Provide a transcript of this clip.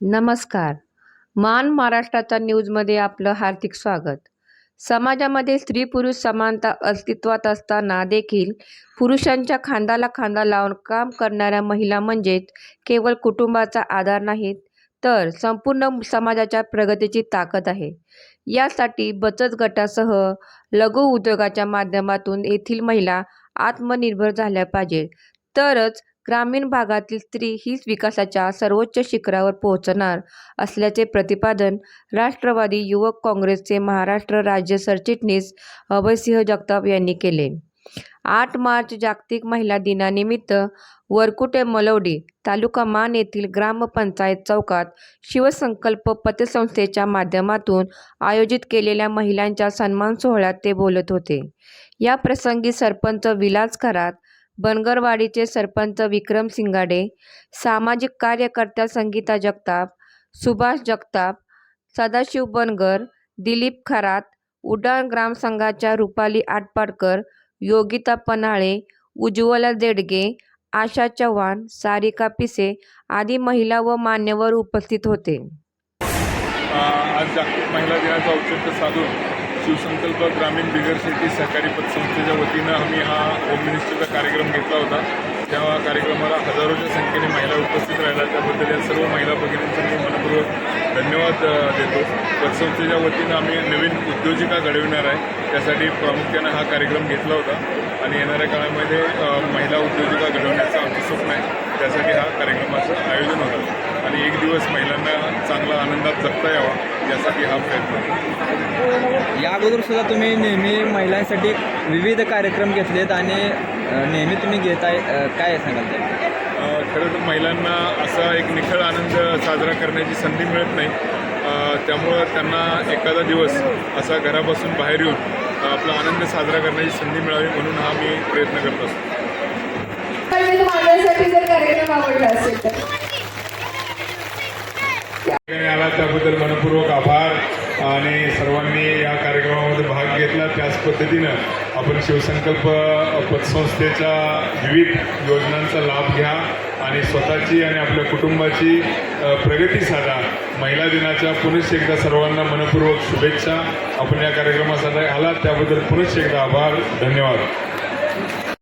नमस्कार. मान महाराष्ट्राच्या न्यूजमध्ये आपलं हार्दिक स्वागत. समाजामध्ये स्त्री पुरुष समानता अस्तित्वात असताना देखील पुरुषांच्या खांदाला खांदा लावून काम करणाऱ्या महिला म्हणजेच केवळ कुटुंबाचा आधार नाहीत तर संपूर्ण समाजाच्या प्रगतीची ताकद आहे. यासाठी बचत गटासह लघु उद्योगाच्या माध्यमातून येथील महिला आत्मनिर्भर झाल्या पाहिजेत. तरच ग्रामीण भागातील स्त्री हीच विकासाच्या सर्वोच्च शिखरावर पोहोचणार असल्याचे प्रतिपादन राष्ट्रवादी युवक काँग्रेसचे महाराष्ट्र राज्य सरचिटणीस अभयसिंह जगताप यांनी केले. आठ मार्च जागतिक महिला दिनानिमित्त वरकुटे मलवडी तालुका मान येथील ग्रामपंचायत चौकात शिवसंकल्प पतसंस्थेच्या माध्यमातून आयोजित केलेल्या महिलांच्या सन्मान सोहळ्यात ते बोलत होते. या प्रसंगी सरपंच विलास खरात बनगरवाडीचे सरपंच विक्रम सिंगाडे सामाजिक कार्यकर्त्या संगीता जगताप सुभाष जगताप सदाशिव बनगर दिलीप खरात उड्डाण ग्रामसंघाच्या रुपाली आटपाडकर योगिता पन्हाळे उज्ज्वला देडगे आशा चव्हाण सारिका पिसे आदी महिला व मान्यवर उपस्थित होते. आज जागतिक महिला दिनाचं औचित्य साधून शिवसंकल्प ग्रामीण बिगर शेती सहकारी पतसंस्थेच्या वतीनं आम्ही हा होम मिनिस्ट्रीचा कार्यक्रम घेतला होता. त्या कार्यक्रमाला हजारोच्या संख्येने महिला उपस्थित राहिल्या. त्याबद्दल या सर्व महिला भगिनींचं मी मनपूर्वक धन्यवाद देतो. पतसंस्थेच्या वतीनं आम्ही नवीन उद्योजिका घडविणार आहे. त्यासाठी प्रामुख्यानं हा कार्यक्रम घेतला होता. आणि येणाऱ्या काळामध्ये महिला उद्योजिका घडवण्याचं आमचं स्वप्न आहे. त्यासाठी हा कार्यक्रमाचं आयोजन होतं. आणि एक दिवस महिलांना चांगला आनंदात जगता यावा. यासाठी हा प्रयत्न आहे. या अगोदर सुद्धा तुम्ही नेहमी महिलांसाठी विविध कार्यक्रम घेतलेत आणि नेहमी तुम्ही घेताय अ, काय सांगाल ते खरं तर महिलांना असा एक निखळ आनंद साजरा करण्याची संधी मिळत नाही. त्यामुळं त्यांना एखादा दिवस असा घरापासून बाहेर येऊन आपला आनंद साजरा करण्याची संधी मिळावी म्हणून हा मी प्रयत्न करत असतो. पण माझ्यासाठी जर कार्यक्रम आवडला असेल तर. त्याबद्दल मनपूर्वक आभार. आणि सर्वांनी या कार्यक्रमामध्ये भाग घेतला. त्याच पद्धतीनं आपण शिवसंकल्प पतसंस्थेच्या विविध योजनांचा लाभ घ्या आणि स्वतःची आणि आपल्या कुटुंबाची प्रगती साधा. महिला दिनाच्या पुनश्च एकदा सर्वांना मनपूर्वक शुभेच्छा. आपण या कार्यक्रमासाठी आलात. त्याबद्दल पुनश्च एकदा आभार. धन्यवाद.